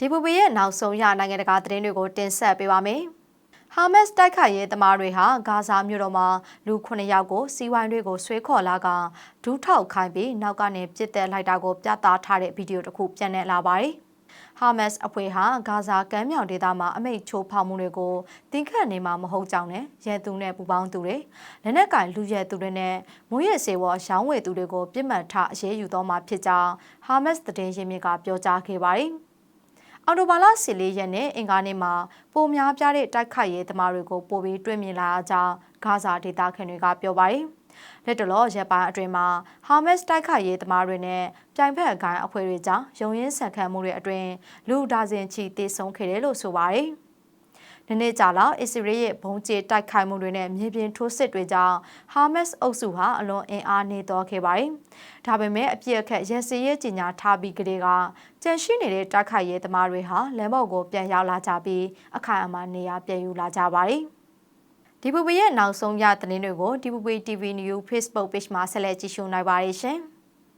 ဒီပူပီရဲ့နောက်ဆုံးရနိုင်ငံတကာသတင်းတွေကိုတင်ဆက်ပေးပါမယ်။ဟာမတ်စ်တိုက်ခိုက်ရေးသမားတွေဟာဂါဇာမြို့တော်မှာလူ9ယောက်ကိုစီးဝိုင်းတွေကိုဆွဲခေါ်လာကဒူးထောက်ခိုင်းပြီးနောက်ကနေပြစ်တက်လိုက်တာကိုပြသထားတဲ့ဗီဒီယိုတစ်ခုပြန်လည်လာပါတယ်။ဟာမတ်စ်အဖွဲ့ဟာဂါဇာကမ်းမြောင်ဒေသမှာအမိတ်ချိုးဖောက်မှုတွေကိုတင်ခတ်နေမှာမဟုတ်ကြောင်းနဲ့ရဲသူနဲ့ပူပေါင်းသူတွေလက်နက်ကင်လူရဲသူတွေနဲ့မွေးရစေဝါရောင်းဝယ်သူတွေကိုပြစ်မှတ်ထားအရေးယူတော့မှာဖြစ်ကြောင်းဟာမတ်စ်သတင်းရင်းမြစ်ကပြောကြားခဲ့ပါတယ်။ အော်တိုဘာလ14ရက်နေ့အင်္ဂါနေ့မှာပုံများပြတဲ့တိုက်ခိုက်ရေးသမားတွေကိုပို့ပြီးတွေ့မြင်လာကြောင်းဂါဇာဒေသခံတွေကပြောပါတယ်။လက်တလောရက်ပိုင်းအတွင်းမှာဟာမတ်စ်တိုက်ခိုက်ရေးသမားတွေနဲ့ပြိုင်ဖက်အကိုင်းအဖွဲ့တွေကြောင့်ရုံရင်းဆန်ခတ်မှုတွေအတွင်းလူဒါဇင်ချီတေဆုံးခဲ့တယ်လို့ဆိုပါတယ်။ နည်းနည်းကြာလောက်အစ္စရေးရဲ့ဘုံကျဲတိုက်ခိုက်မှုတွေနဲ့မြေပြင်ထိုးစစ်တွေကြောင့်ဟာမတ်စ်အုပ်စုဟာအလွန်အင်အားနေတော့ခဲ့ပါတယ်။ဒါပေမဲ့အပြစ်အခက်ရစီရဲကြီးညာထားပြီးကလေးကကြန့်ရှိနေတဲ့တိုက်ခိုက်ရေးသမားတွေဟာလမ်းပေါ်ကိုပြန်ရောက်လာကြပြီးအခိုင်အမာနေရာပြန်ယူလာကြပါတယ်။ဒီပူပရဲ့နောက်ဆုံးရသတင်းတွေကိုဒီပူပ TV News Facebook Page မှာဆက်လက်ကြည့်ရှုနိုင်ပါတယ်ရှင်။